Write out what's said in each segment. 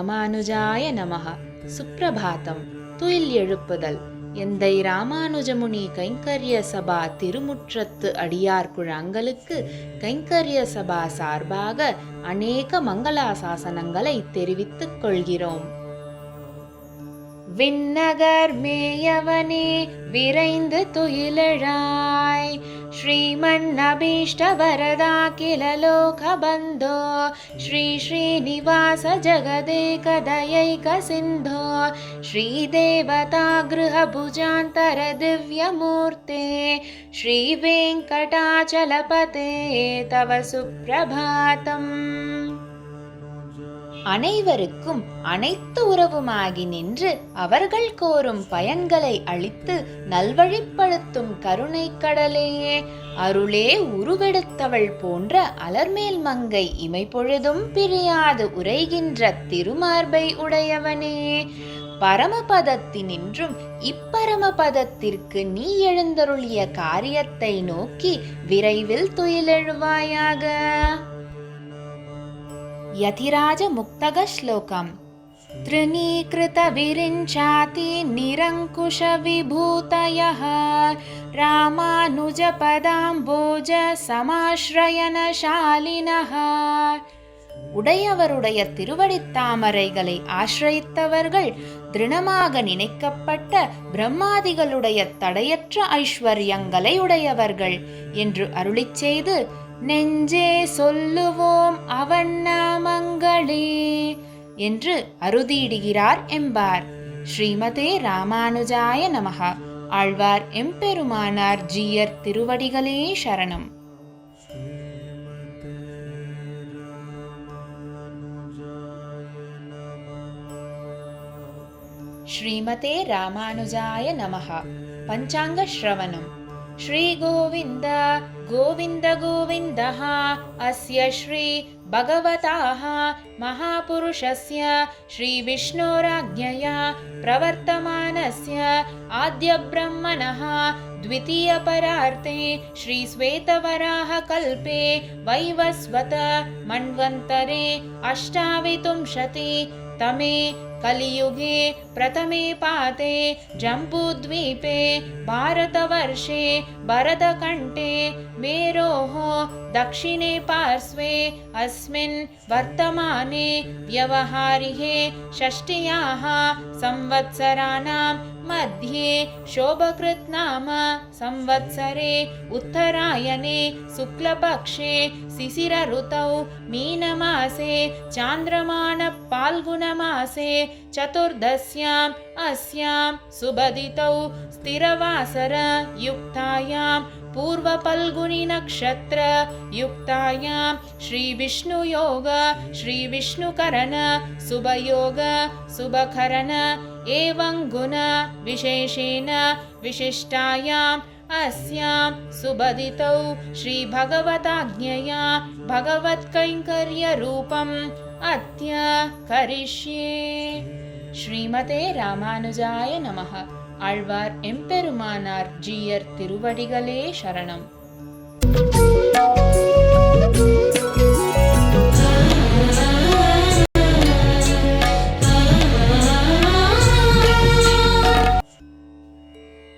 ராமானுஜாய நமக சுப்பிரபாதம் துயில் எழுப்புதல் எந்தை ராமானுஜமுனி கைங்கரிய சபா திருமுற்றத்து அடியார் குழாங்களுக்கு கைங்கரிய சபா சார்பாக அநேக மங்களாசாசனங்களை தெரிவித்துக் கொள்கிறோம் விண்ணகர் மேயவனே விரைந்து துயிலழாய் ஸ்ரீமன் அபீஷ்ட வரதா கில லோகபந்தோ ஸ்ரீ ஸ்ரீனிவாச ஜகதேகதயைக சிந்தோ ஸ்ரீதேவதா गृहभुजान्तर दिव्यमूर्ते श्रीवेङ्कटाचलपते तव சுப்பிரபாதம் அனைவருக்கும் அனைத்து உறவுமாகி நின்று அவர்கள் கோரும் பயன்களை அளித்து நல்வழிப்படுத்தும் கருணை கடலே அருளே உருவெடுத்தவள் போன்ற அலர்மேல் மங்கை இமைப்பொழுதும் பிரியாது உரைகின்ற திருமார்பை உடையவனே. பரமபதத்தினின்றும் இப்பரமபதத்திற்கு நீ எழுந்தருளிய காரியத்தை நோக்கி விரைவில் துயிலெழுவாயாக. यतिराजमुक्तगश्लोकम् तृणीकृतविरिञ्चाति निरङ्कुशविभूतयः ராமானுஜபதாம்போஜ சமாஸ்ரயனசாலினः உடையவருடைய திருவடித் தாமரைகளை ஆசிரயித்தவர்கள் திருணமாக நினைக்கப்பட்ட பிரம்மாதிகளுடைய தடையற்ற ஐஸ்வர்யங்களை உடையவர்கள் என்று அருளிச் செய்து நெஞ்சே சொல்லுவோம் அவன் நாமங்களே என்று அறுதியிடுகிறார் எம்பார் ஸ்ரீமதே ராமானுஜாய நமக ஆழ்வார் எம்பெருமானார் ஜியர் திருவடிகளே சரணம். ஸ்ரீமதே ராமானுஜாய நமகா பஞ்சாங்க ஸ்ரவணம். ஸ்ரீ கோவிந்தா गोविन्द गोविन्दः अस्य श्री भगवताः महापुरुषस्य श्रीविष्णोराज्ञया प्रवर्तमानस्य आद्यब्रह्मणः द्वितीयपरार्थे श्रीश्वेतवराहकल्पे वैवस्वत मन्वन्तरे अष्टाविंशति तमे कलियुगे प्रथमे पाते जम्बूद्वीपे भारतवर्षे भरतकण्ठे मेरोः दक्षिणे पार्श्वे अस्मिन् वर्तमाने व्यवहारिहे षष्ट्याः संवत्सराणां मध्ये शोभकृत् नाम संवत्सरे उत्तरायणे शुक्लपक्षे शिशिरऋतौ मीनमासे चान्द्रमाणपाल्गुनमासे चतुर्दश्याम् अस्यां सुबदितौ स्थिरवासरयुक्तायां पूर्वपल्गुनिनक्षत्र युक्तायां श्रीविष्णुयोग श्रीविष्णुकरण शुभयोग शुभकरण एवं गुण विशेषेण विशिष्टायाम् अस्यां सुबदितौ श्रीभगवताज्ञया भगवत्कैङ्कर्यरूपम् अद्य करिष्ये ஸ்ரீமதே ராமானுஜாய நமக ஆழ்வார் எம்பெருமானார் ஜீயர் திருவடிகளே சரணம்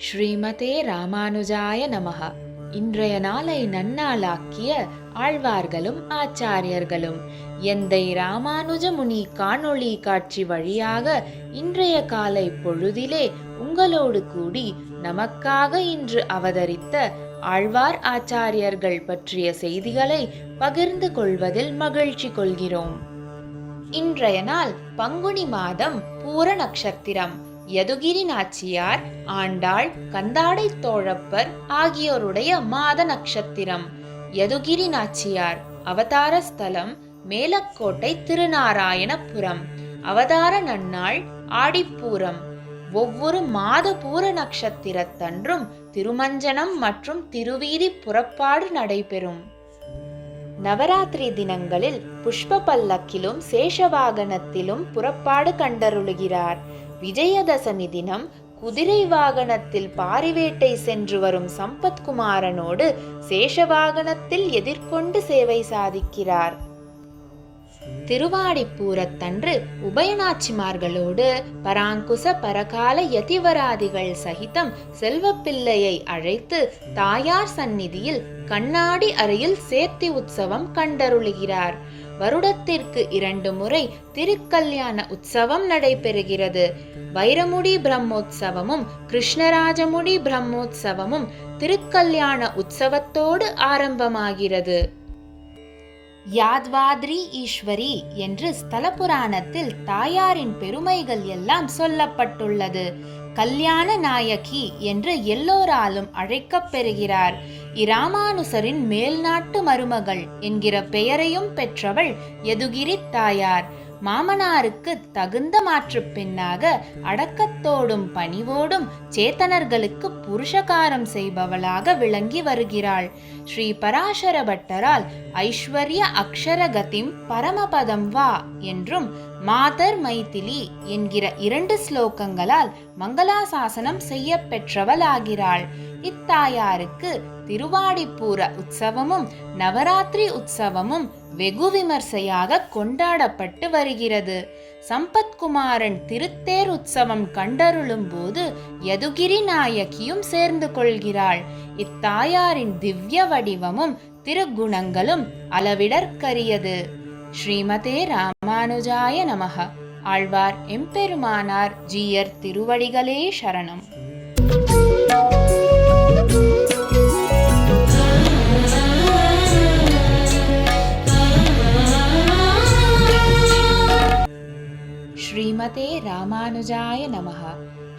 ஸ்ரீமதே ராமானுஜாய நமக இன்றைய நாளை நன்னாளாக்கிய ஆழ்வார்களும் ஆச்சாரியர்களும். எந்தை ராமானுஜ முனி காணொளி காட்சி வழியாக இன்றைய காலை பொழுதிலே உங்களோடு கூடி நமக்காக இன்று அவதரித்த ஆழ்வார் ஆச்சாரியர்கள் பற்றிய செய்திகளை பகிர்ந்து கொள்வதில் மகிழ்ச்சி கொள்கிறோம். இன்றைய நாள் பங்குனி மாதம் பூர நட்சத்திரம் யதுகிரி நாச்சியார் ஆண்டாள் கந்தாடை தோழப்பர் ஆகியோருடைய மாத நட்சத்திரம் யதுகிரி நாச்சியார் அவதார ஸ்தலம் மேலக்கோட்டை திருநாராயணபுரம். அவதார நன்னாள் ஆடிப்பூரம். ஒவ்வொரு மாத பூர நட்சத்திரத்தன்றும் திருமஞ்சனம் மற்றும் திருவீதி புறப்பாடு நடைபெறும். நவராத்திரி தினங்களில் புஷ்ப பல்லக்கிலும் சேஷவாகனத்திலும் புறப்பாடு கண்டருளுகிறார். விஜயதசமி தினம் குதிரை வாகனத்தில் பாரிவேட்டை சென்று வரும் சம்பத்குமாரனோடு சேஷவாகனத்தில் எதிர்கொண்டு சேவை சாதிக்கிறார். திருவாடிப்பூரத்தன்று உபயநாச்சிமார்களோடு பராங்குச பரகால யதிவராதிகள் சகிதம் செல்வப்பிள்ளையை அழைத்து தாயார் சந்நிதியில் கண்ணாடி அறையில் சேர்த்தி உற்சவம் கண்டருளுகிறார். வருடத்திற்கு இரண்டு முறை திருக்கல்யாண உற்சவம் நடைபெறுகிறது. வைரமுடி பிரம்மோற்சவமும் கிருஷ்ணராஜமுடி பிரம்மோற்சவமும் திருக்கல்யாண உற்சவத்தோடு ஆரம்பமாகிறது. யாத்வாத்ரி ஈஸ்வரி என்று ஸ்தல புராணத்தில் தாயாரின் பெருமைகள் எல்லாம் சொல்லப்பட்டுள்ளது. கல்யாண நாயகி என்று எல்லோராலும் அழைக்கப் பெறுகிறார். இராமானுசரின் மேல்நாட்டு மருமகள் என்கிற பெயரையும் பெற்றவள் எதுகிரி தாயார். மாமனாருக்கு தகுந்த மாற்றுப் பெண்ணாக அடக்கத்தோடும் பணிவோடும் சேத்தனர்களுக்கு புருஷகாரம் செய்பவளாக விளங்கி வருகிறாள். ஸ்ரீ பராசர பட்டரால் ஐஸ்வர்ய அக்ஷரகதிம் பரமபதம் வா என்றும் மாதர் மைதிலி என்கிற இரண்டு ஸ்லோகங்களால் மங்களாசாசனம் செய்ய பெற்றவளாகிறாள் இத்தாயாருக்கு திருவாடிப்பூர உற்சவமும் நவராத்திரி உற்சவமும் வெகு விமர்சையாக கொண்டாடப்பட்டு வருகிறது. சம்பத்குமாரன் திருத்தேர் உற்சவம் கண்டருளும் போது யதுகிரி நாயகியும் சேர்ந்து கொள்கிறாள். இத்தாயாரின் திவ்ய வடிவமும் திருகுணங்களும் அளவிடற்கரியது. ஸ்ரீமதே ராமானுஜாய நமக ஆழ்வார் எம்பெருமானார் ஜீயர் திருவடிகளே சரணம் ஸ்ரீமதே ராமானுஜாய நமக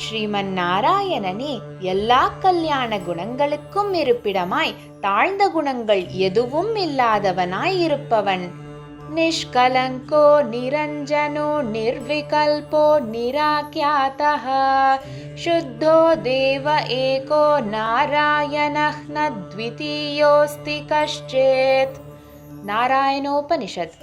ஸ்ரீமன் நாராயணனே எல்லா கல்யாண குணங்களுக்கும் இருப்பிடமாய் தாழ்ந்த குணங்கள் எதுவும் இல்லாதவனாய் இருப்பவன் நிஷ்கலங்கோ நிரஞ்சனோ நிர்விகல்போ நிராக்யாதः शुद्धो देव एको नारायणः न द्वितीयोऽस्ति कश्चित् நாராயணோபனிஷத்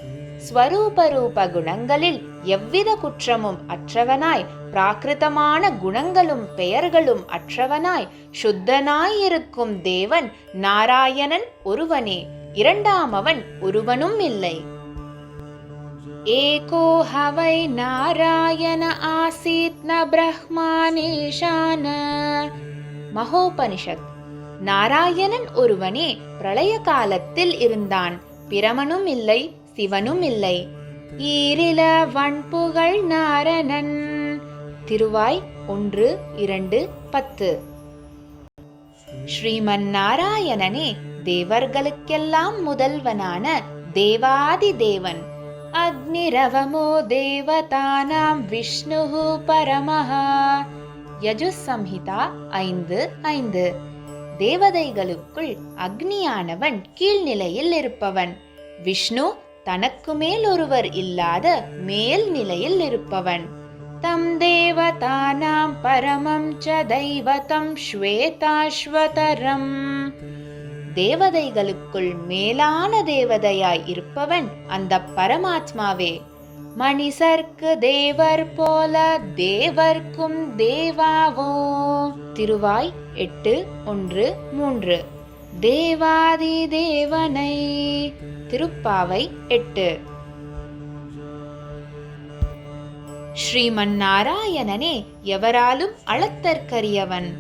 ஸ்வரூபரூப குணங்களில் எவ்வித குற்றமும் அற்றவனாய் பிராகிருதமான குணங்களும் பெயர்களும் அற்றவனாய் சுத்தனாய் இருக்கும் தேவன் நாராயணன் ஒருவனே இரண்டாமவன் ஒருவனும் இல்லை एको ह वै नारायण आसीत् न ब्रह्मानीशान மகோபனிஷத் நாராயணன் ஒருவனே பிரளய காலத்தில் இருந்தான் பிரமனும் இல்லை சிவனும் இல்லை. ஈரில வன்புகழ் நாரணன். திருவாய் ஒன்று இரண்டு பத்து. ஸ்ரீமன் நாராயணனே தேவர்களுக்கெல்லாம் முதல்வனான தேவாதி தேவன். அக்னிரவமோ தேவதானாம் விஷ்ணு பரமஹா. யஜு சம்ஹிதா ஐந்து ஐந்து. தேவதைகளுக்குள் அக்னியானவன் கீழ்நிலையில் இருப்பவன். விஷ்ணு தனக்கு மேல் ஒருவர் இல்லாத மேல் நிலையில் இருப்பவன். தம் தேவதானாம் பரமம் ச தெய்வதம் ஸ்வேதாஸ்வதரம். தேவதைகளுக்குள் மேலான தேவதையாய் இருப்பவன் அந்த பரமாத்மாவே. மணிசர்க்கு தேவர் போல தேவர்க்கும் தேவாவோ. திருவாய் எட்டு ஒன்று மூன்று. தேவாதி தேவனை திருப்பாவை எட்டு ஸ்ரீமன் நாராயணனே எவராலும் அளத்தற்கரியவன்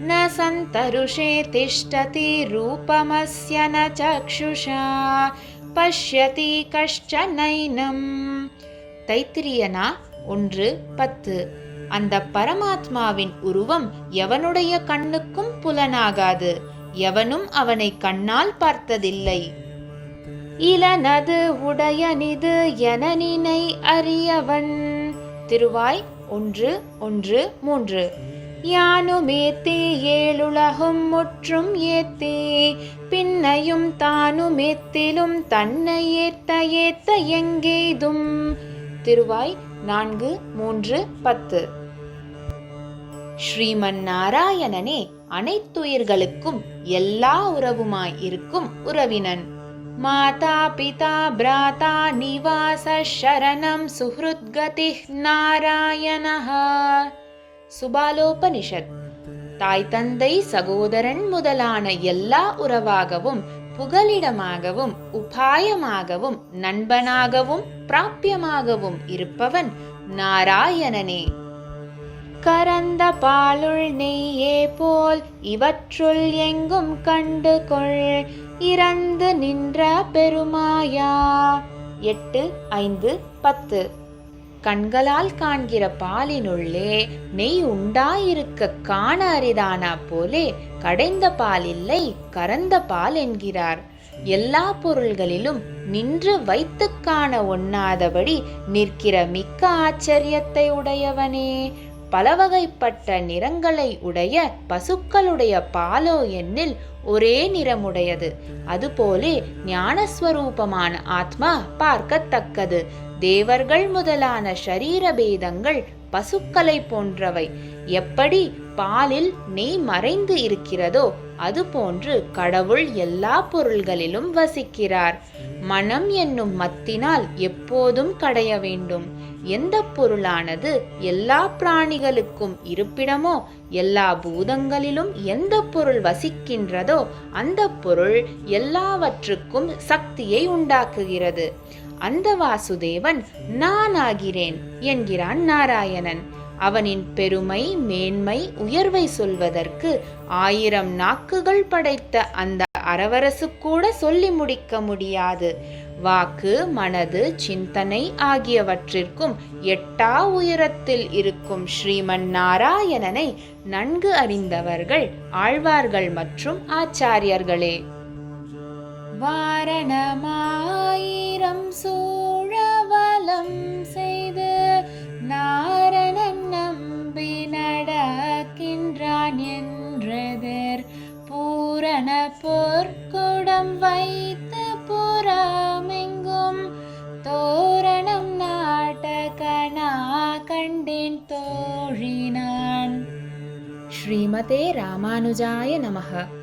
न सन्तरुषे तिष्ठति रूपमस्य न चक्षुषा பஷ்யதி கஷ்டனைனம் தைத்திரியனா ஒன்று பத்து அந்த பரமாத்மாவின் உருவம் எவனுடைய கண்ணுக்கும் புலனாகாது எவனும் அவனை கண்ணால் பார்த்ததில்லை. இளனது உடையனிது என நினை அறியவன். திருவாய் ஒன்று ஒன்று மூன்று. யானுமேத்தி ஏழுலகும் முற்றும் ஏத்தே. பின்னையும் தானுமேத்திலும் தன்னை ஏத்த ஏத்த எங்கேதும். திருவாய் நான்கு மூன்று பத்து. ஸ்ரீமன் நாராயணனே அனைத்துயிர்களுக்கும் எல்லா உறவுமாய் இருக்கும் உறவினன். மாதா பிதா பிராதா நிவாச சரணம் சுஹ்ருத்கதி நாராயணः சுபாலோபனிஷத். தாய் தந்தை சகோதரன் முதலான எல்லா உறவாகவும் புகலிடமாகவும் உபாயமாகவும் நண்பனாகவும் பிராப்பியமாகவும் இருப்பவன் நாராயணனே. கரந்த பாலுள் நெய்யே போல் இவற்றுள் எங்கும் கண்டு கொள் இறந்து நின்ற பெருமாயா. எட்டு ஐந்து பத்து. கண்களால் காண்கிற பாலினுள்ளே நெய் உண்டாயிருக்க காண அரிதானா போலே கடைந்த பால் இல்லை கரந்த பால் என்கிறார். எல்லா பொருள்களிலும் நின்று வைத்துக் காண ஒண்ணாதபடி நிற்கிற மிக்க ஆச்சரியத்தை உடையவனே. பலவகைப்பட்ட நிறங்களை உடைய பசுக்களுடைய பாலோ எண்ணில் ஒரே நிறமுடையது. அதுபோலே ஞானஸ்வரூபமான ஆத்மா பார்க்கத்தக்கது. தேவர்கள் முதலான ஷரீர பேதங்கள் பசுக்களை போன்றவை. எப்படி பாலில் நெய் மறைந்து இருக்கிறதோ அதுபோன்று கடவுள் எல்லா பொருள்களிலும் வசிக்கிறார். மனம் என்னும் மத்தினால் எப்போதும் கடைய வேண்டும். எந்த பொருளானது எல்லா பிராணிகளுக்கும் இருப்பிடமோ எல்லா பூதங்களிலும் எந்த பொருள் வசிக்கின்றதோ அந்த பொருள் எல்லாவற்றுக்கும் சக்தியை உண்டாக்குகிறது. அந்த வாசுதேவன் நான் ஆகிறேன் என்கிறான் நாராயணன். அவனின் பெருமை மேன்மை உயர்வை சொல்வதற்கு ஆயிரம் நாக்குகள் படைத்த அந்த அரவரசு கூட சொல்லி முடிக்க முடியாது. வாக்கு மனது சிந்தனை ஆகியவற்றிற்கும் எட்டா உயரத்தில் இருக்கும் ஸ்ரீமன் நாராயணனை நன்கு அறிந்தவர்கள் ஆழ்வார்கள் மற்றும் ஆச்சாரியர்களே. வாரணமாயிரம் சூழவலம் செய்து நாரணன் நம்பி நடக்கின்றான் என்றதர் பூரண பொற்குடம் வைத்து புறமெங்கும் தோரணம் நாட்டகனா கண்டேன் தோழினான். ஸ்ரீமதே ராமானுஜாய நமக.